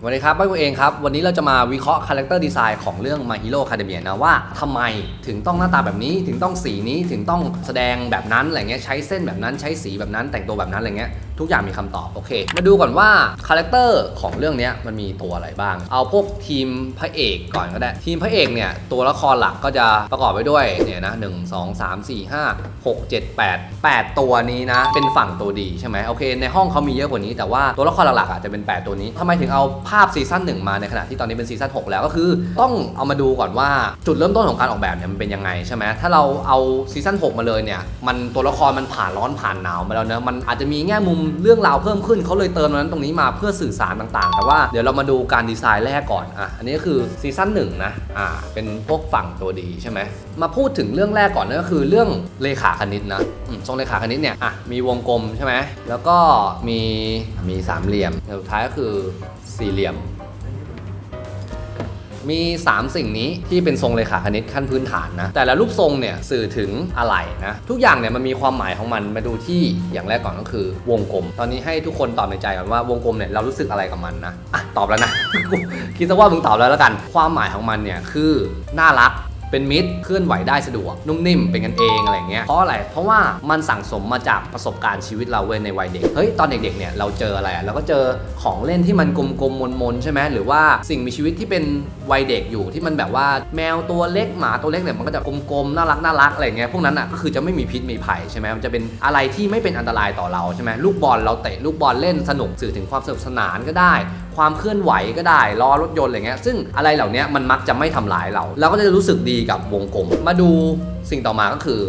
สวัสดีครับป้ายเองครับ วันนี้เราจะมาวิเคราะห์คาแรคเตอร์ดีไซน์ของเรื่อง My Hero Academia นะว่าทำไมถึงต้องหน้าตาแบบนี้ถึงต้องสีนี้ถึงต้องแสดงแบบนั้นอะไรเงี้ยใช้เส้นแบบนั้นใช้สีแบบนั้นแต่งตัวแบบนั้นอะไรเงี้ย ทุกอย่างมีคำตอบโอเค มาดูก่อนว่าคาแรคเตอร์ของเรื่องนี้มันมีตัวอะไรบ้าง เอาพวกทีมพระเอกก่อนก็ได้ ทีมพระเอกเนี่ยตัวละครหลักก็จะประกอบไปด้วยเนี่ยนะหนึ่งสองสามสี่ห้าหกเจ็ดแปดแปดตัวนี้นะ เป็นฝั่งตัวดีใช่ไหมโอเค ในห้องเขามีเยอะกว่านี้ แต่ว่าตัวละครหลักๆอะจะเป็น 8 ตัวนี้ทำไมถึงเอาภาพซีซั่นหนึ่งมาในขณะที่ตอนนี้เป็นซีซั่น6แล้วก็คือ ต้องเอามาดูก่อนว่าจุดเริ่มต้นของการออกแบบเนี่ยมันเป็นยังไงใช่ไหมถ้าเราเอาซีซั่น6มาเลยเนี่ยมันตัวละครมันผ่านร้อนผ่านหนาวมาแล้วเนอะมันอาจจะมีแง่มุมเรื่องราวเพิ่มขึ้นเขาเลยเติมตรงนั้นตรงนี้มาเพื่อสื่อสารต่างๆ แต่ว่าเดี๋ยวเรามาดูการดีไซน์แรกก่อนอะอันนี้ก็คือซีซั่นหนึ่งนะอ่าเป็นพวกฝั่งตัวดีใช่ไหมมาพูดถึงเรื่องแรกก่อนนั่นก็คือเรื่องเลขาคณิตนะทรงเลขาคณิตเนี่ยอะมีวงกลมใช่ไหมแล้วก็มีมีสามเหลี่ยมสุดท้ายก็คือสี่เหลี่ยม มี 3 สิ่งนี้ที่เป็นทรงเลขาคณิตขั้นพื้นฐานนะ แต่ละรูปทรงเนี่ยสื่อถึงอะไรนะ ทุกอย่างเนี่ยมันมีความหมายของมันมาดูที่อย่างแรกก่อนก็คือ วงกลม ตอนนี้ให้ทุกคนตอบในใจก่อนว่าวงกลมเนี่ยเรารู้สึกอะไรกับมันนะอะตอบแล้วนะ คิดซะว่ามึงตอบแล้วแล้วกัน ความหมายของมันเนี่ยคือน่ารัก เป็นมิตรเคลื่อนไหวได้สะดวก นุ่มนิ่มเป็นกันเองอะไรเงี้ยเพราะอะไรเพราะว่ามันสั่งสมมาจากประสบการณ์ชีวิตเราเว้ยในวัยเด็กเฮ้ยตอนเด็กๆเนี่ยเราเจออะไรเราก็เจอของเล่นที่มันกลมๆมนๆใช่ไหมหรือว่าสิ่งมีชีวิตที่เป็นวัยเด็กอยู่ที่มันแบบว่าแมวตัวเล็กหมาตัวเล็กเนี่ยมันก็จะกลมๆน่ารักน่ารักอะไรเงี้ยพวกนั้นอะก็คือจะไม่มีพิษมีภัยใช่ไหมมันจะเป็นอะไรที่ไม่เป็นอันตรายต่อเราใช่ไหมลูกบอลเราเตะลูกบอลเล่นสนุกสื่อถึงความสนุกสนานก็ได้ ความเคลื่อนไหวก็ได้ล้อรถยนต์อะไรเงี้ยซึ่งอะไรเหล่านี้มันมักจะไม่ทำร้ายเรา เราก็จะรู้สึกดีกับวงกลม มาดูสิ่งต่อมาก็คือ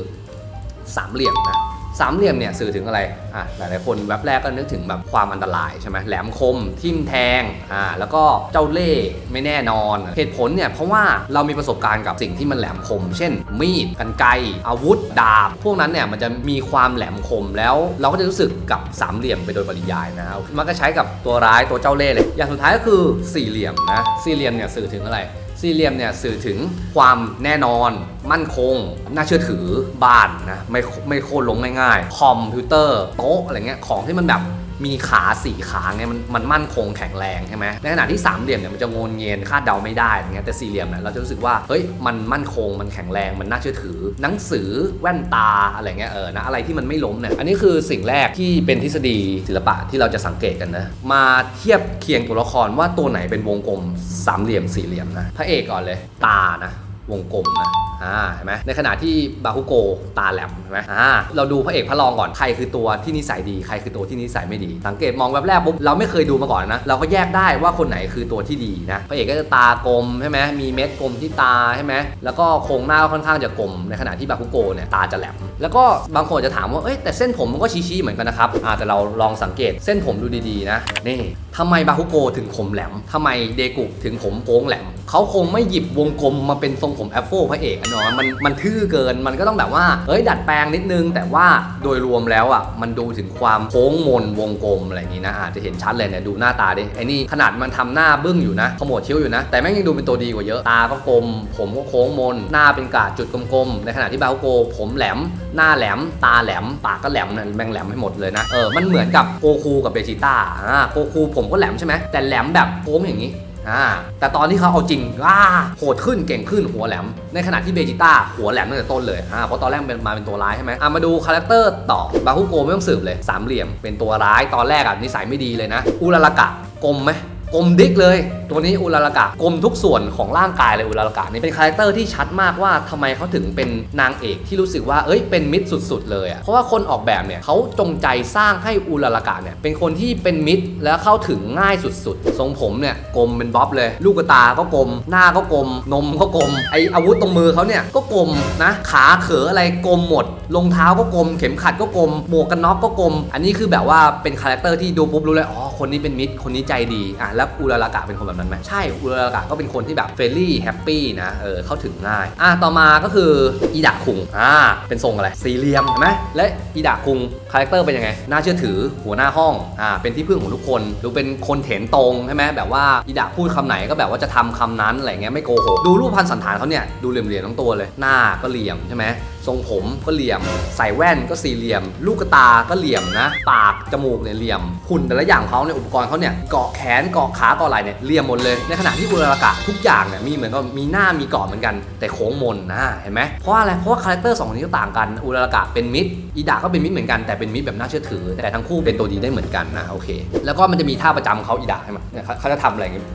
สามเหลี่ยมนะ สามเหลี่ยมเนี่ยสื่อถึงอะไรอะหลายๆคนแวบแรกก็นึกถึงแบบความอันตรายใช่ไหมแหลมคม ทิ่มแทงอ่าแล้วก็เจ้าเล่ห์ไม่แน่นอน เหตุผลเนี่ยเพราะว่าเรามีประสบการณ์กับสิ่งที่มันแหลมคม เช่น มีดกันไกอาวุธ ดาบ พวกนั้นเนี่ยมันจะมีความแหลมคมแล้วเราก็จะรู้สึกกับสามเหลี่ยมไปโดยปริยายนะครับมันก็ใช้กับตัวร้ายตัวเจ้าเล่ห์เลย อย่างสุดท้ายก็คือสี่เหลี่ยมนะสี่เหลี่ยมเนี่ยสื่อถึงอะไร สี่เหลี่ยมเนี่ยสื่อถึงความแน่นอน มั่นคง น่าเชื่อถือบ้านนะไม่ไม่โค่นลงง่ายๆคอมพิวเตอร์โต๊ะอะไรเงี้ยของที่มันแบบ มีขาสี่ขาเนี่ยมันมันมั่นคงแข็งแรงใช่ไหมในขณะที่สามเหลี่ยมเนี่ยมันจะงนเงียนคาดเดาไม่ได้อย่างเงี้ยแต่สี่เหลี่ยมเนี่ยเราจะรู้สึกว่าเฮ้ยมันมั่นคงมันแข็งแรงมันน่าเชื่อถือ หนังสือแว่นตาอะไรเงี้ยเออนะอะไรที่มันไม่ล้มเนี่ยอันนี้คือสิ่งแรกที่เป็นทฤษฎีศิลปะที่เราจะสังเกตกันนะมาเทียบเคียงตัวละครว่าตัวไหนเป็นวงกลมสามเหลี่ยมสี่เหลี่ยมนะพระเอกก่อนเลยตานะ วงกลมนะอ่าเห็นไหมในขณะที่บาคุโกตาแหลมเห็นไหมอ่าเราดูพระเอกพระรองก่อนใครคือตัวที่นิสัยดีใครคือตัวที่นิสัยไม่ดี สังเกตมองแวบแรกปุ๊บเราไม่เคยดูมาก่อนนะเราก็แยกได้ว่าคนไหนคือตัวที่ดีนะพระเอกก็จะตากลมใช่ไหมมีเม็ดกลมที่ตาใช่ไหมแล้วก็โครงหน้าก็ค่อนข้างจะกลมในขณะที่บาคุโกเนี่ยตาจะแหลมแล้วก็บางคนจะถามว่าเอ้ยแต่เส้นผมมันก็ชี้ๆเหมือนกันนะครับอ่าแต่เราลองสังเกตเส้นผมดูดีๆนะนี่ทำไมบาคุโกถึงผมแหลมทำไมเดกุถึงผมโค้งแหลมเขาคงไม่หยิบวงกลมมาเป็นทรงผมแอฟโฟพระเอกอะเนาะมันมันทื่อเกินมันก็ต้องแบบว่าเฮ้ยดัดแปลงนิดนึง แต่ว่าโดยรวมแล้วอะมันดูถึงความโค้งมนวงกลมอะไรอย่างนี้นะอาจจะเห็นชัดเลยเนี่ยดูหน้าตาดิไอ้นี่ขนาดมันทำหน้าบึ้งอยู่นะขมวดคิ้วอยู่นะ แต่แม่งยังดูเป็นตัวดีกว่าเยอะตาก็กลม ผมก็โค้งมน หน้าเป็นกาดจุดกลมๆในขณะที่บาโโกผมแหลม หน้าแหลม ตาแหลม ปากก็แหลมนะแม่งแหลมให้หมดเลยนะเออมันเหมือนกับโกคูกับเบจิต้าอ่าโกคูผมก็แหลมใช่ไหมแต่แหลมแบบโค้งอย่างนี้ อ่าแต่ตอนที่เขาเอาจริงว่าโหดขึ้นเก่งขึ้นหัวแหลม ในขณะที่เบจิต้าหัวแหลมตั้งแต่ต้นเลยอ่าเพราะตอนแรกมันเป็นมาเป็นตัวร้ายใช่ไหมอ่ามาดูคาแรคเตอร์ต่อบาคุโกไม่ต้องสืบเลยสามเหลี่ยมเป็นตัวร้ายตอนแรกอะนิสัยไม่ดีเลยนะอุรารากะกลมไหม กลมดิกเลย ตัวนี้อุรารากะกลมทุกส่วนของร่างกายเลยอุรารากะนี่เป็นคาแรคเตอร์ที่ชัดมากว่าทำไมเขาถึงเป็นนางเอกที่รู้สึกว่าเอ้ยเป็นมิตรสุด ๆ เลยอะเพราะว่าคนออกแบบเนี่ยเขาจงใจสร้างให้อุรารากะเนี่ยเป็นคนที่เป็นมิตรแล้วเข้าถึงง่ายสุดๆทรงผมเนี่ยกลมเป็นบ๊อบเลย ลูกตาก็กลม หน้าก็กลม นมก็กลมไออาวุธตรงมือเขาเนี่ยก็กลมนะขาเขออะไรกลมหมดรองเท้าก็กลม เข็มขัดก็กลมหมวกกันน็อกก็กลม อันนี้คือแบบว่าเป็นคาแรคเตอร์ที่ดูปุ๊บรู้เลยอ๋อ คนนี้เป็นมิตร คนนี้ใจดีอะแล้วอุรารากะเป็นคนแบบนั้นไหมใช่อุรารากะก็เป็นคนที่แบบเฟรนลี่แฮปปี้นะเออเข้าถึงง่ายอะต่อมาก็คืออีดะคุงอ่าเป็นทรงอะไรสี่เหลี่ยมเห็นไหมและอีดะคุงคาแรคเตอร์เป็นยังไงน่าเชื่อถือหัวหน้าห้องอ่าเป็นที่พึ่งของทุกคนดูเป็นคนเถนตรงใช่ไหมแบบว่าอีดะพูดคำไหนก็แบบว่าจะทำคำนั้นอะไรเงี้ยไม่โกหกดูรูปพันสันฐานเขาเนี่ยดูเหลี่ยมๆทั้งตัวเลย หน้าก็เหลี่ยมใช่ไหม รงผมก็เหลี่ยม ใส่แว่นก็สี่เหลี่ยม ลูกตาก็เหลี่ยมนะ ปากจมูกเนี่ยเหลี่ยมหุ่นแต่ละอย่างเขาเนี่ยอุปกรณ์เขาเนี่ยเกาะแขนเกาะขาเกาะไหล่เนี่ยเหลี่ยมหมดเลย ในขณะที่อุรากะทุกอย่างเนี่ยมีเหมือนกับมีหน้ามีเกาะเหมือนกัน แต่โค้งมนนะเห็นไหมเพราะอะไรเพราะว่าคาแรคเตอร์สองคนนี้ก็ต่างกันอุรากะเป็นมิตรอีดาก็เป็นมิตรเหมือนกันแต่เป็นมิตรแบบน่าเชื่อถือ แต่ทั้งคู่เป็นตัวดีได้เหมือนกันนะโอเค แล้วก็มันจะมีท่าประจำเขาอีดาใช่ไหมเนี่ยเขาเขาจะทำอะไรอย่างงี้ย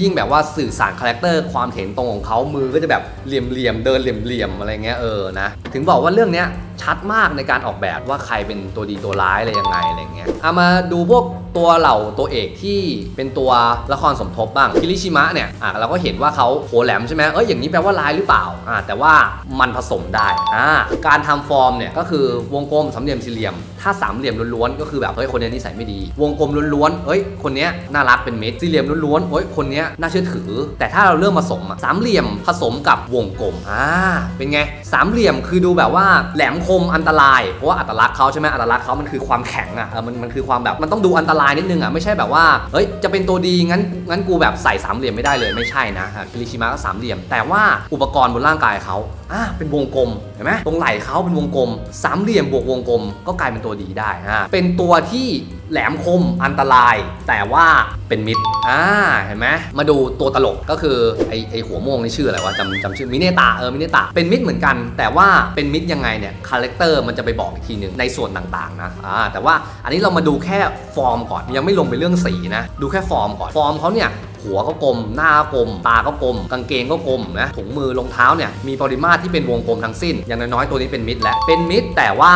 ยิ่งแบบว่าสื่อสารคาแรคเตอร์ความเห็นตรงของเขามือก็จะแบบเหลี่ยมๆเดินเหลี่ยมๆอะไรเงี้ยเออนะถึงบอกว่าเรื่องเนี้ยชัดมากในการออกแบบว่าใครเป็นตัวดีตัวร้ายอะไรยังไงอะไรเงี้ยเอามาดูพวกตัวเหล่าตัวเอกที่เป็นตัวละครสมทบบ้างคิริชิมะเนี่ยอะเราก็เห็นว่าเขาโหแหลมใช่ไหมเอ้ยอย่างนี้แปลว่าร้ายหรือเปล่าอะแต่ว่ามันผสมได้อ่าการทำฟอร์มเนี่ยก็คือวงกลมสามเหลี่ยมสี่เหลี่ยม ถ้าสามเหลี่ยมล้วนๆก็คือแบบเฮ้ยคนนี้นิสัยไม่ดี วงกลมล้วนๆเฮ้ยคนนี้น่ารักเป็นเมิตรสี่เหลี่ยมล้วนๆเฮ้ยคนนี้ยน่าเชื่อถือ แต่ถ้าเราเริ่มผสมอะสามเหลี่ยมผสมกับวงกลมอ่าเป็นไงสามเหลี่ยมคือดูแบบว่าแหลมคมอันตราย เพราะว่าอัตลักษณ์เขาใช่ไหมอัตลักษณ์เขามันคือความแข็งอะเออมันมันคือความแบบมันต้องดูอันตรายนิดนึงอะไม่ใช่แบบว่าเฮ้ยจะเป็นตัวดีงั้นงั้นกูแบบใส่สามเหลี่ยมไม่ได้เลยไม่ใช่นะอะคิริชิมะก็สามเหลี่ยม แต่ว่าอุปกรณ์บนร่างกายเขาอ่าเป็นวงกลมเห็นไหมตรงไหล่เขาเป็นวงกลม สามเหลี่ยมบวกวงกลม ก็กลายเป็นตัวดีได้อ่าเป็นตัวที่ แหลมคมอันตราย แต่ว่าเป็นมิตรอ่าเห็นไหมมาดูตัวตลกก็คือไอไอหัวโมงนี่ชื่ออะไรวะจำจำชื่อมิเนตาเออมิเนตาเป็นมิตรเหมือนกัน แต่ว่าเป็นมิตรยังไงเนี่ยคาแรคเตอร์มันจะไปบอกอีกทีหนึ่งในส่วนต่างๆนะอ่าแต่ว่าอันนี้เรามาดูแค่ฟอร์มก่อนยังไม่ลงไปเรื่องสีนะดูแค่ฟอร์มก่อนฟอร์มเขาเนี่ย หัวก็กลม หน้าก็กลม ตาก็กลม กางเกงก็กลมนะ ถุงมือรองเท้าเนี่ย มีปริมาตรที่เป็นวงกลมทั้งสิ้น อย่างน้อยๆตัวนี้เป็นมิดและ เป็นมิดแต่ว่า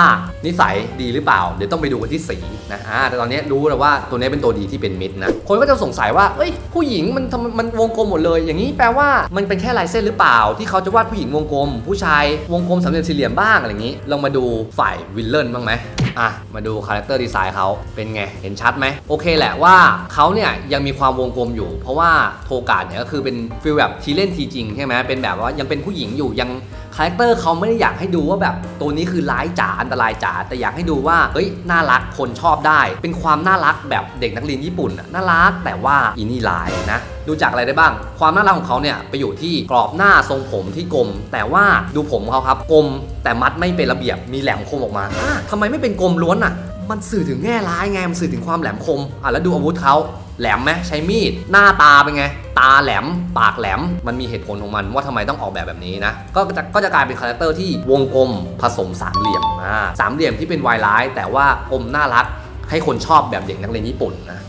นิสัยดีหรือเปล่า เดี๋ยวต้องไปดูกันที่สีนะอ่าแต่ตอนนี้รู้แล้วว่าตัวนี้เป็นตัวดีที่เป็นมิดนะ คนก็จะสงสัยว่า เอ้ย ผู้หญิงมันทำไมมันวงกลมหมดเลย อย่างนี้แปลว่ามันเป็นแค่ลายเส้นหรือเปล่า ที่เขาจะวาดผู้หญิงวงกลม ผู้ชายวงกลมสามเหลี่ยมสี่เหลี่ยมบ้างอะไรอย่างนี้ ลองมาดูฝ่ายวิลเลนบ้างไหม อะ มาดูคาแรคเตอร์ดีไซน์เขาเป็นไง เห็นชัดไหม โอเคแหละว่าเขาเนี่ยยังมีความวงกลมอยู่ เพราะว่าโทกาดเนี่ยก็คือเป็นฟิลแบบทีเล่นทีจริงใช่ไหมเป็นแบบว่ายังเป็นผู้หญิงอยู่ยังคาแรคเตอร์เขาไม่ได้อยากให้ดูว่าแบบตัวนี้คือร้ายจ๋าอันตรายจ๋าแต่อยากให้ดูว่าเฮ้ยน่ารักคนชอบได้ เป็นความน่ารักแบบเด็กนักเรียนญี่ปุ่นน่ารักแต่ว่าอินี่ร้ายนะดูจากอะไรได้บ้าง ความน่ารักของเขาเนี่ยไปอยู่ที่กรอบหน้าทรงผมที่กลม แต่ว่าดูผมเขาครับกลมแต่มัดไม่เป็นระเบียบมีแหลมคมออกมาอะทำไมไม่เป็นกลมล้วนอะ มันสื่อถึงแง่ร้ายไง มันสื่อถึงความแหลมคม อะแล้วดูอาวุธเขาแหลมไหมใช้มีด หน้าตาเป็นไง ตาแหลม ปากแหลม มันมีเหตุผลของมันว่าทำไมต้องออกแบบแบบนี้นะ ก็จะก็จะกลายเป็นคาแรคเตอร์ที่วงกลมผสมสามเหลี่ยมอ่าสามเหลี่ยมที่เป็นวายร้าย แต่ว่าอมน่ารักให้คนชอบแบบเด็กนักเรียนญี่ปุ่นนะ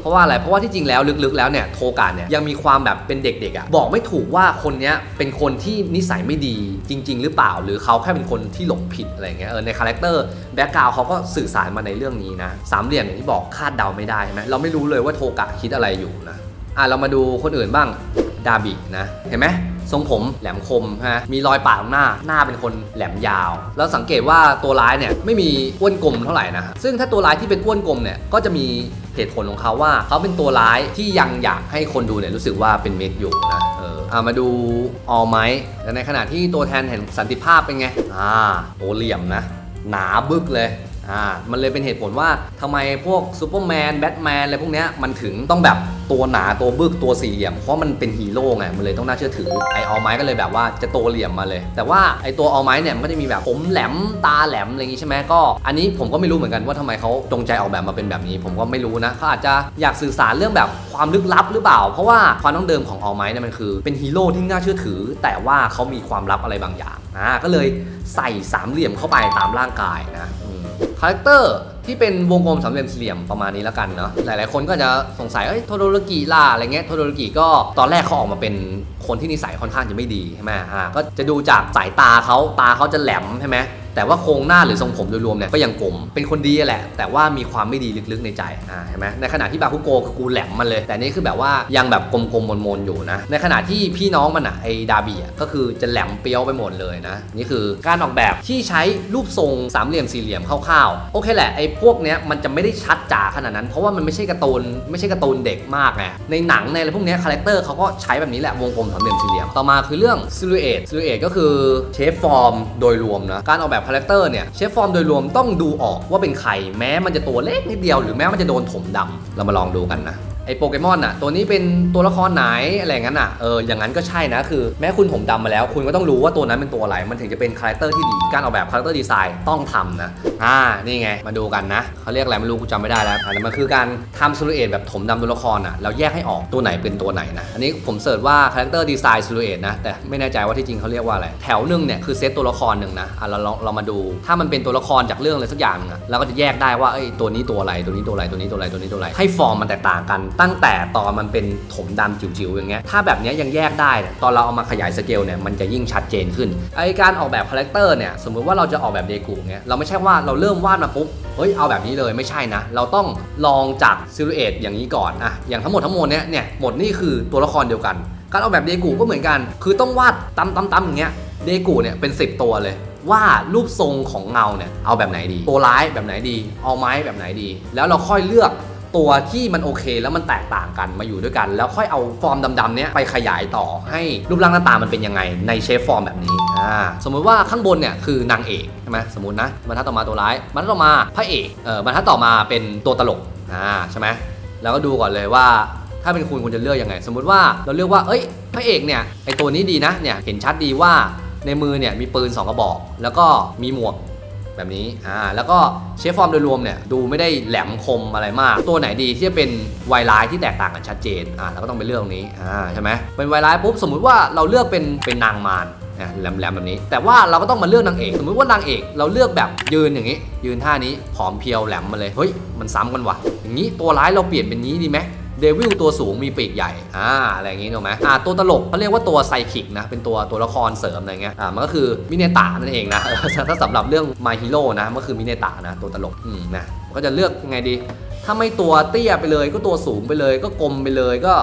เพราะว่าอะไรเพราะว่าที่จริงแล้วลึกๆแล้วเนี่ยโทกาเนี่ยยังมีความแบบเป็นเด็กๆอะ่ะบอกไม่ถูกว่าคนเนี้ยเป็นคนที่นิสัยไม่ดีจริง ๆ หรือเปล่า หรือเขาแค่เป็นคนที่หลงผิดอะไรเงี้ยเออในคาแรคเตอร์แบ็กกราวเขาก็สื่อสารมาในเรื่องนี้นะสามเหลี่ยมอย่างที่บอกคาดเดาไม่ได้ใช่ไหมเราไม่รู้เลยว่าโทกะคิดอะไรอยู่นะอะเรามาดูคนอื่นบ้าง ดาบินะ เห็นไหมทรงผมแหลมคมฮะมีรอยปากตรงหน้า หน้าเป็นคนแหลมยาว แล้วสังเกตว่าตัวร้ายเนี่ยไม่มีอ้วนกลมเท่าไหร่นะ ซึ่งถ้าตัวร้ายที่เป็นอ้วนกลมเนี่ยก็จะมีเหตุผลของเขาว่า เขาเป็นตัวร้ายที่ยังอยากให้คนดูเนี่ยรู้สึกว่าเป็นเมดอยู่นะเอออามาดูออไมแต่ในขณะที่ตัวแทนแห่งสันติภาพเป็นไงอ่าโอเหลี่ยมนะ หนาบึกเลย อ่ามันเลยเป็นเหตุผลว่าทำไมพวกซูเปอร์แมนแบทแมนอะไรพวกเนี้ยมันถึงต้องแบบตัวหนาตัวบึกตัวสี่เหลี่ยม เพราะมันเป็นฮีโร่ไง มันเลยต้องน่าเชื่อถือไอออลไม้ก็เลยแบบว่าจะตัวเหลี่ยมมาเลย แต่ว่าไอตัวออลไม้เนี่ยมันก็จะมีแบบผมแหลมตาแหลมอะไรอย่างงี้ใช่ไหมก็ อันนี้ผมก็ไม่รู้เหมือนกันว่าทำไมเขาจงใจออกแบบมาเป็นแบบนี้ ผมก็ไม่รู้นะเขาอาจจะอยากสื่อสารเรื่องแบบความลึกลับหรือเปล่า เพราะว่าความต้องเดิมของออลไม้เนี่ยมันคือเป็นฮีโร่ที่น่าเชื่อถือ แต่ว่าเขามีความลับอะไรบางอย่างอ่าก็เลยใส่สามเหลี่ยมเข้าไปตามร่างกายนะคาแรคเตอร์ที่เป็นวงกลมสามเหลี่ยมสี่เหลี่ยมประมาณนี้แล้วกันเนาะหลายๆ คนก็จะสงสัยเอ้ยโทโดโรกิล่ะอะไรเงี้ยโทโดโรกิก็ตอนแรกเขาออกมาเป็นคนที่นิสัยค่อนข้างจะไม่ดีใช่ไหมอ่าก็จะดูจากสายตาเขาตาเขาจะแหลมใช่ไหม แต่ว่าโครงหน้าหรือทรงผมโดยรวมเนี่ยก็ยังกลม เป็นคนดีแหละ แต่ว่ามีความไม่ดีลึกๆในใจอ่าเห็นไหมในขณะที่บาคุโกคือกูแหลมมันเลย แต่นี่คือแบบว่ายังแบบกลมๆมนๆอยู่นะ ในขณะที่พี่น้องมันอะไอดาบีอะก็คือจะแหลมเปรี้ยวไปหมดเลยนะ นี่คือการออกแบบที่ใช้รูปทรงสามเหลี่ยมสี่เหลี่ยมคร่าวๆโอเคแหละไอพวกเนี้ยมันจะไม่ได้ชัดจ๋าขนาดนั้น เพราะว่ามันไม่ใช่การ์ตูนไม่ใช่การ์ตูนเด็กมากไงในหนังในอะไรพวกเนี้ยคาแรคเตอร์เขาก็ใช้แบบนี้แหละวงกลมสามเหลี่ยมสี่เหลี่ยมต่อมาคือเรื่องซิลูเอตซิลูเอตก็คือเชฟฟอร์มโดยรวมนะการออกแบบคาแรคเตอร์เนี่ยเชฟฟอร์มโดยรวมต้องดูออกว่าเป็นใครแม้มันจะตัวเล็กนิดเดียวหรือแม้มันจะโดนถมดำเรามาลองดูกันนะ ไอ้โปเกมอนอะ ตัวนี้เป็นตัวละครไหนอะไรอย่างนั้นอะเอออย่างนั้นก็ใช่นะคือ แม้คุณผมดำมาแล้ว คุณก็ต้องรู้ว่าตัวนั้นเป็นตัวอะไร มันถึงจะเป็นคาแรคเตอร์ที่ดีการออกแบบคาแรคเตอร์ดีไซน์ต้องทำนะอ่านี่ไงมาดูกันนะเขาเรียกอะไรไม่รู้กูจำไม่ได้แล้วอันนี้มันคือการทำซูลูเอตแบบถมดำตัวละครอะแล้วแยกให้ออกตัวไหนเป็นตัวไหนนะอันนี้ผมเสิร์ชว่าคาแรคเตอร์ดีไซน์ซูลูเอตนะแต่ไม่แน่ใจว่าที่จริงเขาเรียกว่าอะไรแถวหนึ่งเนี่ยคือเซตตัวละครหนึ่งนะอะเราเราเรามาดู ถ้ามันเป็นตัวละครจากเรื่องอะไรสักอย่างนะเราก็จะแยกได้ว่าเอ้ยตัวนี้ตัวอะไรตัวนี้ตัวอะไรตัวนี้ตัวอะไรตัวนี้ตัวอะไรให้ฟอร์มมันแตกต่างกันตั้งแต่ตอนมันเป็นถมดำจิ๋วๆอย่างเงี้ยถ้าแบบนี้ยังแยกได้เนี่ยตอนเราเอามาขยายสเกลเนี่ยมันจะยิ่งชัดเจนขึ้นไอการออกแบบคาแรคเตอร์เนี่ยสมมติว่าเราจะออกแบบเดกูเงี้ยเราไม่ใช่ว่าเราเริ่มวาดมาปุ๊บเฮ้ยเอาแบบนี้เลยไม่ใช่นะ เราต้องลองจากซิลูเอตอย่างนี้ก่อนอะอย่างทั้งหมดทั้งมวลเนี้ยเนี่ยหมดนี่คือตัวละครเดียวกัน การออกแบบเดกูก็เหมือนกัน คือต้องวาดตำตำตำอย่างเงี้ยเดกูเนี่ยเป็น 10 ตัวเลยว่ารูปทรงของเงาเนี่ยเอาแบบไหนดี ตัวร้ายแบบไหนดี เอาไม้แบบไหนดี แล้วเราค่อยเลือก ตัวที่มันโอเคแล้วมันแตกต่างกันมาอยู่ด้วยกัน แล้วค่อยเอาฟอร์มดำๆเนี้ยไปขยายต่อให้รูปร่างหน้าตามันเป็นยังไงในเชฟฟอร์มแบบนี้อ่าสมมุติว่าข้างบนเนี่ยคือนางเอกใช่ไหมสมมตินะบรรทัดต่อมาตัวร้ายบรรทัดต่อมาพระเอกเออบรรทัดต่อมาเป็นตัวตลกอ่าใช่ไหมแล้วก็ดูก่อนเลยว่าถ้าเป็นคุณคุณจะเลือกยังไง สมมุติว่าเราเลือกว่าเอ้ยพระเอกเนี่ยไอตัวนี้ดีนะเนี่ยเห็นชัดดีว่าในมือเนี่ยมีปืน 2 กระบอก แล้วก็มีหมวก แบบนี้อ่าแล้วก็เชฟฟอร์มโดยรวมเนี่ยดูไม่ได้แหลมคมอะไรมาก ตัวไหนดีที่จะเป็นไวไลท์ที่แตกต่างกันชัดเจนอ่าเราก็ต้องไปเลือกตรงนี้อ่าใช่ไหมเป็นไวไลท์ปุ๊บสมมุติว่าเราเลือกเป็นเป็นนางมารแหลมๆแบบนี้ แต่ว่าเราก็ต้องมาเลือกนางเอกสมมุติว่านางเอก เราเลือกแบบยืนอย่างนี้ ยืนท่านี้ผอมเพรียวแหลมมาเลยเฮ้ยมันซ้ำกันว่ะอย่างนี้ตัวร้ายเราเปลี่ยนเป็นนี้ดีไหม เดวิลตัวสูงมีปีกใหญ่อ่าอะไรอย่างงี้ถูกไหมอ่าตัวตลกเขาเรียกว่าตัวไซคิกนะเป็นตัวตัวละครเสริมอะไรเงี้ยอ่ามันก็คือมิเนตานั่นเองนะถ้าสำหรับเรื่องมาฮีโร่นะมันก็คือมิเนตานะตัวตลกอืมนะก็จะเลือกไงดี ถ้าไม่ตัวเตี้ยไปเลยก็ตัวสูงไปเลยก็กลมไปเลยก็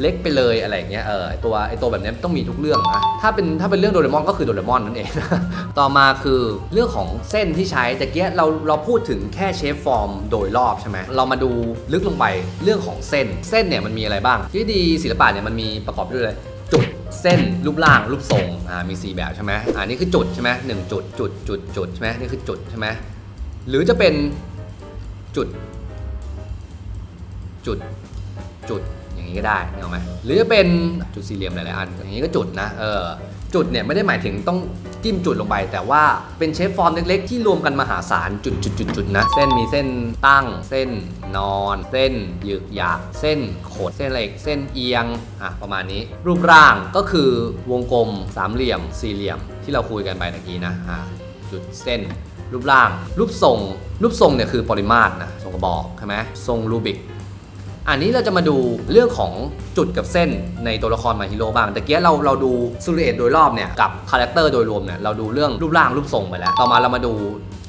เล็กไปเลยอะไรเงี้ยเออตัวไอตัวแบบนี้ต้องมีทุกเรื่องนะถ้าเป็นถ้าเป็นเรื่องโดเรมอนก็คือโดเรมอนนั่นเอง ต่อมาคือเรื่องของเส้นที่ใช้แต่เกี้ยเราเราพูดถึงแค่เชฟฟอร์มโดยรอบใช่ไหมเรามาดูลึกลงไปเรื่องของเส้นเส้นเนี่ยมันมีอะไรบ้างที่ดีศิลปะเนี่ยมันมีประกอบด้วยเลยจุดเส้นรูปร่างรูปทรงอ่ามี 4 แบบใช่ไหมอ่านี่คือจุดใช่ไหมหนึ่งจุดจุดจุดจุดใช่ไหมนี่คือจุดใช่ไหมหรือจะเป็นจุด จุดจุด นี้ก็ได้นึกออกไหมหรือจะเป็นจุดสี่เหลี่ยมหลายๆอันอย่างนี้ก็จุดนะเออจุดเนี่ยไม่ได้หมายถึงต้องจิ้มจุดลงไป แต่ว่าเป็นเชฟฟอร์มเล็กๆ ที่รวมกันมหาศาลจุดจุดจุดจุดนะ เส้นมีเส้นตั้ง เส้นนอน เส้นหยึกหยักเส้นโขดเส้นอะไรอีกเส้นเอียงอะประมาณนี้ รูปร่างก็คือวงกลมสามเหลี่ยม สี่เหลี่ยมที่เราคุยกันไปตะกี้นะอะจุดเส้น รูปร่าง รูปทรง รูปทรงเนี่ยคือปริมาตรนะทรงกระบอกใช่ไหมทรงรูบิก อันนี้เราจะมาดูเรื่องของจุดกับเส้นในตัวละครมาฮิโร่บ้างแต่เกี้เราเราดูซูริเอตโดยรอบเนี่ยกับคาแรคเตอร์โดยรวมเนี่ยเราดูเรื่องรูปร่างรูปทรงไปแล้ว ต่อมาเรามาดู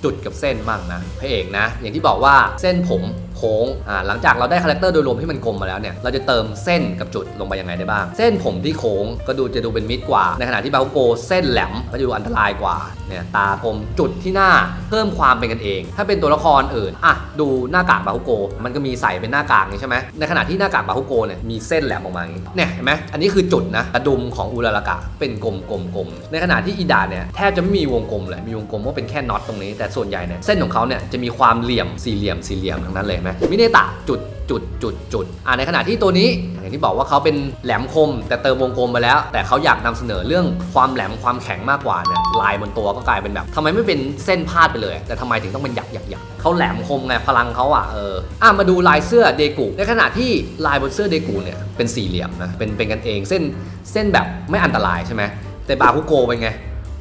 จุดกับเส้นบ้างนะพระเอกนะ อย่างที่บอกว่าเส้นผม โค้งอ่าหลังจากเราได้คาแรคเตอร์โดยรวมที่มันกลมมาแล้วเนี่ยเราจะเติมเส้นกับจุดลงไปยังไงได้บ้าง เส้นผมที่โค้งก็ดูจะดูเป็นมิดกว่า ในขณะที่บาคุโกเส้นแหลมก็จะดูอันตรายกว่าเนี่ยตาคมจุดที่หน้าเพิ่มความเป็นกันเอง ถ้าเป็นตัวละครอื่นอะดูหน้ากากบาคุโก มันก็มีใส่เป็นหน้ากากนี่ใช่ไหมในขณะที่หน้ากากบาคุโกเนี่ยมีเส้นแหลมออกมาอย่างนี้เนี่ยเห็นไหมอันนี้คือจุดนะกระดุมของอุรารากะเป็นกลมกลมกลมในขณะที่อีดาเนี่ยแทบจะไม่มีวงกลมเลยมีวงกลมว่าเป็นแค่น็อตตรงนี้แต่ส่วนใหญ่เนี่ยเส้นของเขาเนี่ยจะมีความเหลี่ยมสี่เหลี่ยมสี่เหลี่ยมทั้งนั้นเลยเห็นไหมมิเนตะจุดจุดจุดจุดอ่าในขณะที่ตัวนี้อย่างที่บอกว่าเขาเป็นแหลมคม แต่เติมวงกลมไปแล้ว แต่เขาอยากนำเสนอเรื่องความแหลมความแข็งมากกว่าเนี่ยลายบนตัวก็กลายเป็นแบบทำไมไม่เป็นเส้นพาดไปเลย แต่ทำไมถึงต้องเป็นหยักหยักหยักเขาแหลมคมไงพลังเขาอะเอออะมาดูลายเสื้อเดกูในขณะที่ลายบนเสื้อเดกูเนี่ยเป็นสี่เหลี่ยมนะเป็นเป็นกันเองเส้นเส้นแบบไม่อันตรายใช่ไหมแต่บาคุโกเป็นไง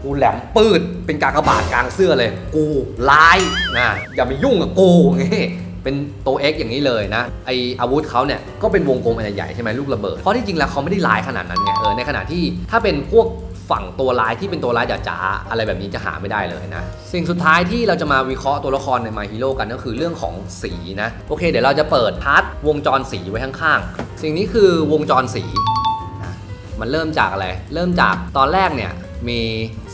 กูแหลมปืดเป็นกากบาทกลางเสื้อเลย กูลายนะอย่าไปยุ่งกับกูงี้ เป็นตัว X อย่างนี้เลยนะ ไออาวุธเขาเนี่ยก็เป็นวงกลมอันใหญ่ๆใช่ไหมลูกระเบิด เพราะที่จริงแล้วเขาไม่ได้ลายขนาดนั้นไงเออในขณะที่ถ้าเป็นพวกฝั่งตัวร้ายที่เป็นตัวร้ายจ๋าๆอะไรแบบนี้จะหาไม่ได้เลยนะ สิ่งสุดท้ายที่เราจะมาวิเคราะห์ตัวละครใน My Hero กันก็คือเรื่องของสีนะ โอเค เดี๋ยวเราจะเปิดพาร์ทวงจรสีไว้ข้างๆ สิ่งนี้คือวงจรสีมันเริ่มจากอะไร เริ่มจากตอนแรกเนี่ยมี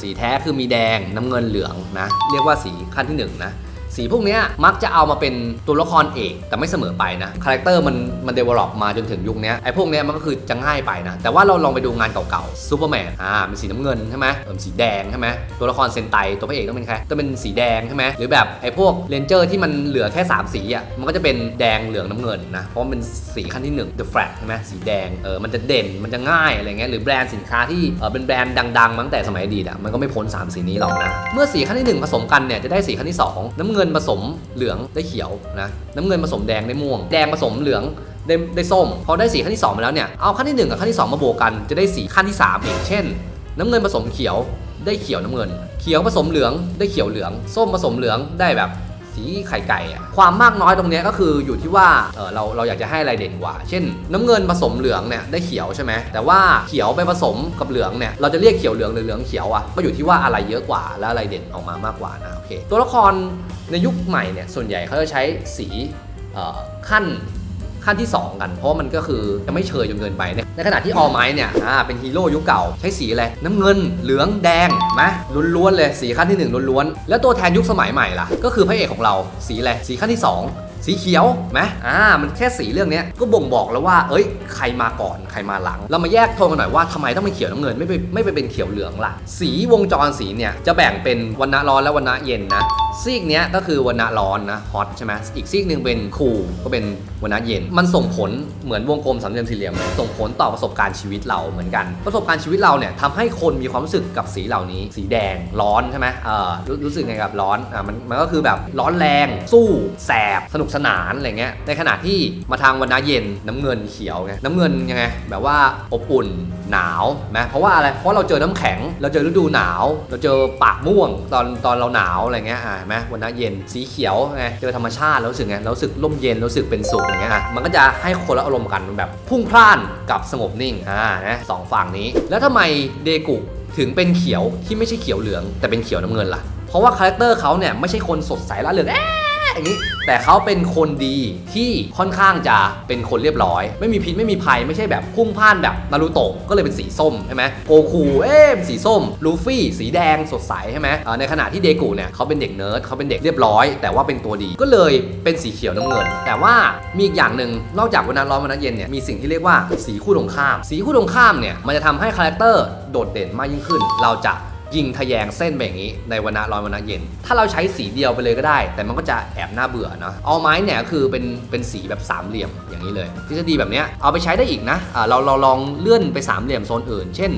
สีแท้คือมีแดงน้ำเงินเหลืองนะ เรียกว่าสีขั้นที่1นงนะ สีพวกนี้มักจะเอามาเป็นตัวละครเอกแต่ไม่เสมอไปนะคาแรคเตอร์มันมันเดเวล็อปมาจนถึงยุคนี้ไอ้พวกนี้มันก็คือจะง่ายไปนะ แต่ว่าเราลองไปดูงานเก่าๆซูเปอร์แมนอ่าเป็นสีน้ำเงินใช่ไหมเออสีแดงใช่ไหมตัวละครเซนไตตัวพระเอกต้องเป็นใครต้องเป็นสีแดงใช่ไหมหรือแบบไอ้พวกเรนเจอร์ที่มันเหลือแค่ 3 สีอะมันก็จะเป็นแดงเหลืองน้ำเงินนะเพราะมันเป็นสีขั้นที่1 The Flag ใช่ไหมสีแดงเออมันจะเด่นมันจะง่ายอะไรเงี้ยหรือแบรนด์สินค้าที่เออเป็นแบรนด์ดังๆมั้งแต่สมัยอดีตอะมันก็ไม่พ้น3สีนี้หรอกนะเมื่อสีขั้นที่ 1 ผสมกันเนี่ยจะได้สีขั้นที่ 2 น้ำเงินผสมเหลืองได้เขียวนะน้ำเงินผสมแดงได้ม่วง แดงผสมเหลืองได้ได้ส้ม พอได้สีขั้นที่2มาแล้วเนี่ยเอาขั้นที่1กับขั้นที่ 2 มาบวกกันจะได้สีขั้นที่3อีกเช่น น้ำเงินผสมเขียวได้เขียวน้ำเงิน เขียวผสมเหลืองได้เขียวเหลือง ส้มผสมเหลืองได้แบบ สีไข่ไก่อะความมากน้อยตรงนี้ก็คืออยู่ที่ว่าเออเราเราอยากจะให้อะไรเด่นกว่า เช่น น้ำเงินผสมเหลืองเนี่ยได้เขียวใช่ไหมแต่ว่าเขียวไปผสมกับเหลืองเนี่ยเราจะเรียกเขียวเหลืองหรือเหลืองเขียวอะก็อยู่ที่ว่าอะไรเยอะกว่าและอะไรเด่นออกมามากกว่านะโอเคตัวละครในยุคใหม่เนี่ยส่วนใหญ่เขาจะใช้สีขั้น ขั้นที่ 2 กัน เพราะมันก็คือจะไม่เชยจนเกินไปนในขณะที่ออไม้เนี่ยอ่าเป็นฮีโร่ยุคเก่า ใช้สีอะไร น้ำเงิน เหลืองแดงนะล้วนๆเลยสีขั้นที่1ล้วนๆแล้วตัวแทนยุคสมัยใหม่ล่ะก็คือพระเอกของเราสีอะไรสีขั้นที่ 2 สีเขียวไหมอ่า มันแค่สีเรื่องนี้ก็บ่งบอกแล้วว่า เอ้ย ใครมาก่อน ใครมาหลัง เรามาแยกโทนกันหน่อยว่าทำไมต้องเป็นเขียวน้ำเงินไม่ไปไม่ไปเป็นเขียวเหลืองล่ะ สีวงจรสีเนี่ยจะแบ่งเป็นวันณะร้อนและวันณะเย็นนะซีกเนี้ยก็คือวันณะร้อนนะฮอตใช่ไหมอีกซีกหนึ่งเป็นคูลก็เป็นวันณะเย็น มันส่งผลเหมือนวงกลมสามเหลี่ยมสี่เหลี่ยมส่งผลต่อประสบการณ์ชีวิตเราเหมือนกัน ประสบการณ์ชีวิตเราเนี่ยทำให้คนมีความรู้สึกกับสีเหล่านี้ สีแดงร้อนใช่ไหมเออรรู้สึกไงกับร้อนอ่ามันมันก็คือแบบร้อนแรง สู้แสบสนุกสนานอะไรเงี้ย ในขณะที่มาทางวันณะเย็นน้ำเงินเขียวไงน้ำเงินยังไง แบบว่าอบอุ่นหนาวนะเพราะว่าอะไรเพราะเราเจอน้ำแข็ง เราเจอฤดูหนาว เราเจอปากม่วงตอนตอนเราหนาวอะไรเงี้ยอ่าเห็นไหมวันณะเย็นสีเขียวไงเจอธรรมชาติแล้วรู้สึกไงเราสึกร่มเย็นรู้สึกเป็นสุขอย่างเงี้ยอะมันก็จะให้คนละอารมณ์กันแบบพุ่งพล่านกับสงบนิ่งอ่านะสองฝั่งนี้ แล้วทำไมเดกุถึงเป็นเขียวที่ไม่ใช่เขียวเหลือง แต่เป็นเขียวน้ำเงินล่ะเพราะว่าคาแรคเตอร์เขาเนี่ยไม่ใช่คนสดใสละเริงเอ๊ะ อย่างนี้แต่เขาเป็นคนดีที่ค่อนข้างจะเป็นคนเรียบร้อย ไม่มีพิษไม่มีภัยไม่ใช่แบบพุ่งพ่านแบบนารูโตะก็เลยเป็นสีส้มใช่ไหมโกคูเอ๊ะสีส้มลูฟี่ สีแดงสดใสใช่ไหมในขณะที่เดกุเนี่ยเขาเป็นเด็กเนิร์ดเขาเป็นเด็กเรียบร้อย แต่ว่าเป็นตัวดีก็เลยเป็นสีเขียวน้ำเงิน แต่ว่ามีอีกอย่างหนึ่งนอกจากวันนั้นร้อนวันนั้นเย็นเนี่ยมีสิ่งที่เรียกว่าสีคู่ตรงข้าม สีคู่ตรงข้ามเนี่ยมันจะทำให้คาแรคเตอร์โดดเด่นมากยิ่งขึ้น เราจะ ยิงทะแยงเส้นไปอย่างนี้ ในวันณะร้อนวันณะเย็น ถ้าเราใช้สีเดียวไปเลยก็ได้ แต่มันก็จะแอบน่าเบื่อเนาะเอาไม้เนี่ยคือเป็นเป็นสีแบบสามเหลี่ยมอย่างนี้เลยทฤษฎีแบบเนี้ยเอาไปใช้ได้อีกนะอ่าเราเราลองเลื่อนไปสามเหลี่ยมโซนอื่น เช่น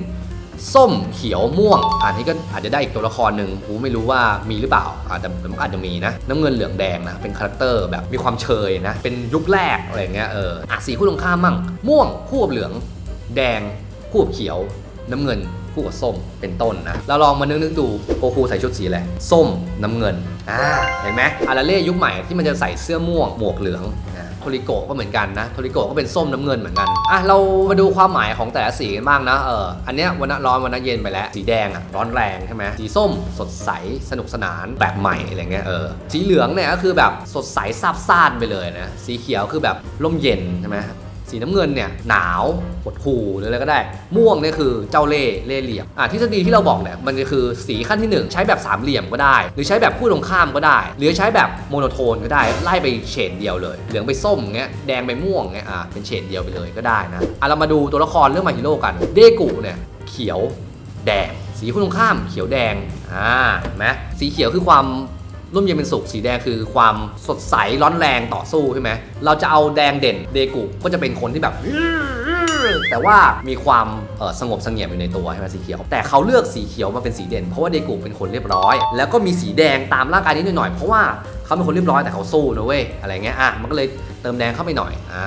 ส้มเขียวม่วงอันนี้ก็อาจจะได้อีกตัวละครหนึ่งกูไม่รู้ว่ามีหรือเปล่าอาจจะมันอาจจะมีนะ น้ำเงินเหลืองแดงนะ เป็นคาแรคเตอร์แบบมีความเชยนะ เป็นยุคแรกอะไรเงี้ยเอออะสีคู่ตรงข้ามมั่ง ม่วงคู่กับเหลือง แดงคู่กับเขียว น้ำเงิน คู่กับส้มเป็นต้นนะเราลองมานึกนึกดูโกคูใส่ชุดสีอะไรส้มน้ำเงินอ่าเห็นไหมอาราเล่ยุคใหม่ที่มันจะใส่เสื้อม่วงหมวกเหลืองโทริโกะก็เหมือนกันนะโทริโกะก็เป็นส้มน้ำเงินเหมือนกันอะเรามาดูความหมายของแต่ละสีกันบ้างนะเอออันเนี้ยวันร้อนวันนั้นเย็นไปแล้ว สีแดงอะร้อนแรงใช่ไหมสีส้มสดใสสนุกสนานแบบใหม่อะไรเงี้ยเออสีเหลืองเนี่ยก็คือแบบสดใสซาบซ่านไปเลยนะสีเขียวคือแบบร่มเย็นใช่ไหม สีน้ำเงินเนี่ยหนาวหดหู่หรืออะไรก็ได้ ม่วงเนี่ยคือเจ้าเล่เล่เหลี่ยมอะทฤษฎีที่เราบอกเนี่ยมันก็คือสีขั้นที่หนึ่งใช้แบบสามเหลี่ยมก็ได้ หรือใช้แบบคู่ตรงข้ามก็ได้ หรือใช้แบบโมโนโทนก็ได้ไล่ไปเฉดเดียวเลย เหลืองไปส้มเงี้ยแดงไปม่วงเงี้ยอะเป็นเฉดเดียวไปเลยก็ได้นะอะเรามาดูตัวละครเรื่องมาฮิโร่กันเดกุเนี่ยเขียวแดงสีคู่ตรงข้ามเขียวแดงอ่าเห็นไหมสีเขียวคือความ ร่มเย็นเป็นสุขสีแดงคือความสดใสร้อนแรงต่อสู้ใช่ไหมเราจะเอาแดงเด่นเดกุก็จะเป็นคนที่แบบแต่ว่ามีความสงบสงบเสงี่ยบอยู่ในตัวใช่ไหมสีเขียว แต่เขาเลือกสีเขียวมาเป็นสีเด่น เพราะว่าเดกุเป็นคนเรียบร้อย แล้วก็มีสีแดงตามร่างกายนิดหน่อยๆเพราะว่าเขาเป็นคนเรียบร้อยแต่เขาสู้นะเว้ยอะไรเงี้ยอะมันก็เลย เติมแดงเข้าไปหน่อยอ่า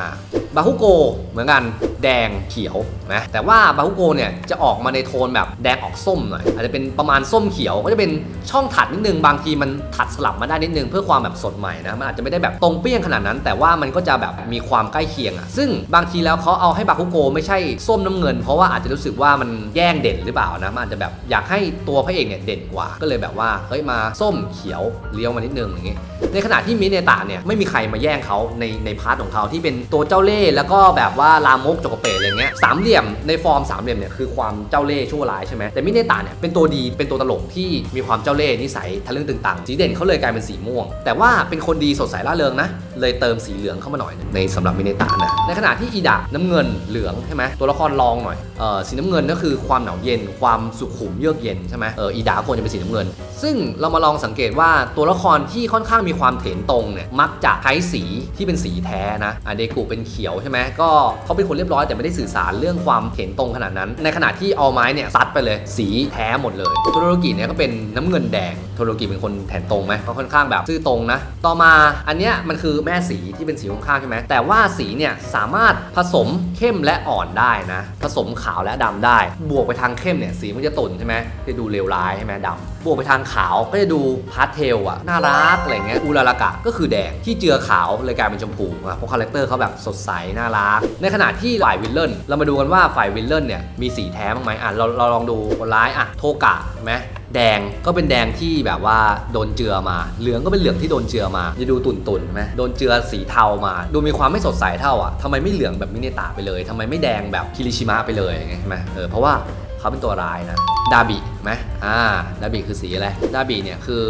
บาฮุโกเหมือนกันแดงเขียวนะแต่ว่าบาฮุโกเนี่ยจะออกมาในโทนแบบแดงออกส้มหน่อยอาจจะเป็นประมาณส้มเขียวก็จะเป็นช่องถัดนิดนึงบางทีมันถัดสลับมาได้นิดนึงเพื่อความแบบสดใหม่นะมันอาจจะไม่ได้แบบตรงเปี้ยงขนาดนั้น แต่ว่ามันก็จะแบบมีความใกล้เคียงอะซึ่งบางทีแล้วเขาเอาให้บาฮุโกไม่ใช่ส้มน้ำเงิน เพราะว่าอาจจะรู้สึกว่ามันแย่งเด่นหรือเปล่านะมันอาจจะแบบอยากให้ตัวพระเอกเนี่ยเด่นกว่าก็เลยแบบว่าเฮ้ยมาส้มเขียวเลี้ยวมานิดนึงอย่างงี้ในขณะที่มิเนตะเนี่ยไม่มีใครมาแย่งเขาในในพาร์ทของเขาที่เป็นตัวเจ้าเล่ห์แล้วก็แบบว่าลามกจกเปรอะไรเงี้ยสามเหลี่ยมในฟอร์มสามเหลี่ยมเนี่ยคือความเจ้าเล่ห์ชั่วร้ายใช่ไหมแต่มิเนตาเนี่ยเป็นตัวดีเป็นตัวตลกที่มีความเจ้าเล่ห์นิสัยทะลึ่งตึงตังสีเด่นเขาเลยกลายเป็นสีม่วง แต่ว่าเป็นคนดีสดใสร่าเริงนะเลยเติมสีเหลืองเข้ามาหน่อยในสำหรับมิเนตานะ ในขณะที่อีดะน้ำเงินเหลืองใช่ไหมตัวละครรองหน่อยเออสีน้ำเงินก็คือความหนาวเย็น ความสุขุมเยือกเย็นใช่ไหมเอออีดาควรจะเป็นสีน้ำเงิน ซึ่งเรามาลองสังเกตว่าตัวละครที่ค่อนข้างมีความเถนตรงเนี่ยมักจะใช้สีที่เป็นสีแท้นะอะเดกุเป็นเขียวใช่ไหมก็เขาเป็นคนเรียบร้อยแต่ไม่ได้สื่อสารเรื่องความเถนตรงขนาดนั้น ในขณะที่เอาไม้เนี่ยซัดไปเลยสีแท้หมดเลยโทโรโรกิเนี่ยก็เป็นน้ำเงินแดงโทโรโรกิเป็นคนแถนตรงไหมก็ค่อนข้างแบบซื่อตรงนะ ต่อมาอันเนี้ยมันคือแม่สีที่เป็นสีข้างๆใช่ไหมแต่ว่าสีเนี่ยสามารถผสมเข้มและอ่อนได้นะ ผสมขาวและดำได้ บวกไปทางเข้มเนี่ยสีมันจะตุ่นใช่ไหมจะดูเลวร้ายใช่ไหมดำบวกไปทางขาวก็จะดูพาสเทลอะน่ารักอะไรเงี้ยอูรารากะก็คือแดงที่เจือขาวเลยกลายเป็นชมพูอะเพราะคาแรคเตอร์เขาแบบสดใสน่ารักในขณะที่ฝ่ายวิลเลนเรามาดูกันว่าฝ่ายวิลเลนเนี่ยมีสีแท้บ้างไหมอะเราเราลองดูคนร้ายอะโทกะเห็นไหม แดงก็เป็นแดงที่แบบว่าโดนเจือมา เหลืองก็เป็นเหลืองที่โดนเจือมา จะดูตุ่นตุ่นไหมโดนเจือสีเทามา ดูมีความไม่สดใสเท่าอะทำไมไม่เหลืองแบบมิเนตะไปเลยทำไมไม่แดงแบบคิริชิมะไปเลยอย่างเงี้ยใช่ไหมเออเพราะว่าเขาเป็นตัวร้ายนะ ดาบิไหมอ่า ดาบิคือสีอะไร ดาบิเนี่ยคือ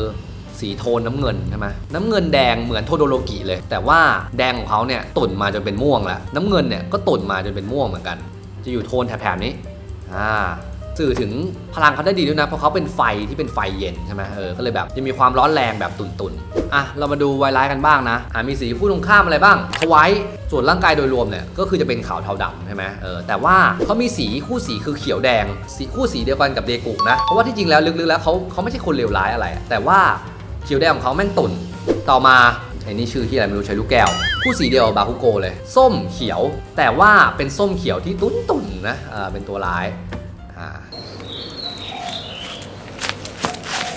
สีโทนน้ำเงินใช่ไหมน้ำเงินแดงเหมือนโทโดโรกิเลย แต่ว่าแดงของเขาเนี่ยตุ่นมาจนเป็นม่วงแล้ว น้ำเงินเนี่ยก็ตุ่นมาจนเป็นม่วงเหมือนกัน จะอยู่โทนแถบๆนี้ อ่า สื่อถึงพลังเขาได้ดีด้วยนะ เพราะเขาเป็นไฟที่เป็นไฟเย็นใช่ไหมเออ ก็เลยแบบจะมีความร้อนแรงแบบตุนๆอะ เรามาดูไวไลท์กันบ้างนะ อ่ามีสีคู่ตรงข้ามอะไรบ้างเทไว้ส่วนร่างกายโดยรวมเนี่ย ก็คือจะเป็นขาวเทาดำใช่ไหมเออ แต่ว่าเขามีสีคู่สีคือเขียวแดง สีคู่สีเดียวกันกับเดกุนะ เพราะว่าที่จริงแล้วลึกๆแล้วเขาเขาไม่ใช่คนเลวร้ายอะไร แต่ว่าเขียวแดงของเขาแม่งตุนต่อมาไอ้นี่ชื่อที่อะไรไม่รู้ใช้ลูกแก้ว คู่สีเดียวบาคุโกเลย ส้มเขียว แต่ว่าเป็นส้มเขียวที่ตุ้นนะอ่าเป็นตัวร้าย อ่า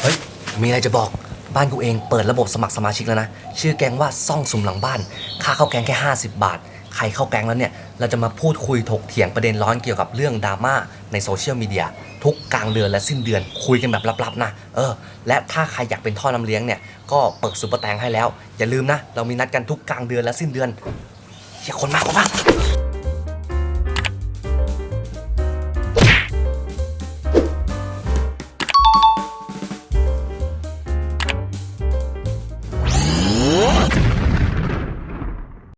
เฮ้ย มีอะไรจะบอก บ้านกูเองเปิดระบบสมัครสมาชิกแล้วนะ ชื่อแกงว่าซ่องสุมหลังบ้าน ค่าเข้าแกงแค่ 50 บาท ใครเข้าแกงแล้วเนี่ย เราจะมาพูดคุยถกเถียงประเด็นร้อนเกี่ยวกับเรื่องดราม่าในโซเชียลมีเดียทุกกลางเดือนและสิ้นเดือน คุยกันแบบลับๆนะ เออ และถ้าใครอยากเป็นท่อน้ำเลี้ยงเนี่ย ก็เปิดซุปเปอร์แตงให้แล้ว อย่าลืมนะ เรามีนัดกันทุกกลางเดือนและสิ้นเดือนเฮียคนมากคนมาก